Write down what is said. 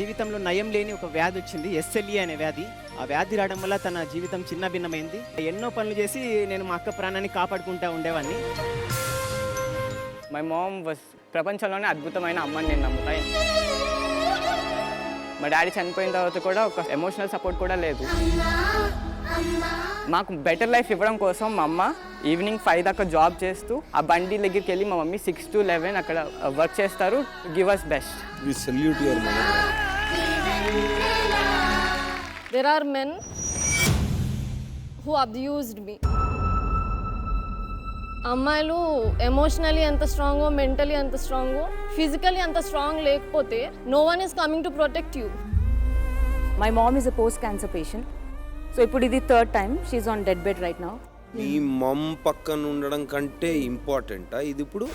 జీవితంలో నయం లేని ఒక వ్యాధి వచ్చింది ఎస్ఎల్ఈ అనే వ్యాధి. ఆ వ్యాధి రావడం వల్ల తన జీవితం చిన్న భిన్నమైంది ఎన్నో పనులు చేసి నేను మా అక్క ప్రాణాన్ని కాపాడుకుంటా ఉండేవాడిని మై మామ్ వాస్ ప్రపంచంలోనే అద్భుతమైన అమ్మని నేను నమ్ముతాయి మా డాడీ చనిపోయిన తర్వాత కూడా ఒక ఎమోషనల్ సపోర్ట్ కూడా లేదు. మాకు బెటర్ లైఫ్ ఇవ్వడం కోసం మా అమ్మ ఈవినింగ్ ఫైవ్ దాకా జాబ్ చేస్తూ ఆ బండి దగ్గరికి వెళ్ళి మా మమ్మీ సిక్స్ టు లెవెన్ అక్కడ వర్క్ చేస్తారు. Give us best There are men who abused me. అమ్మాయిలు ఎమోషనలీ ఎంత స్ట్రాంగో మెంటలీ ఎంత స్ట్రాంగో ఫిజికలీ అంత స్ట్రాంగ్ లేకపోతే no one is coming to protect you my mom is a post cancer patient so ఇప్పుడు ఇది third time she on dead bed right now మీ మమ్ పక్కన ఉండడం కంటే ఇంపార్టెంటా ఇది ఇప్పుడు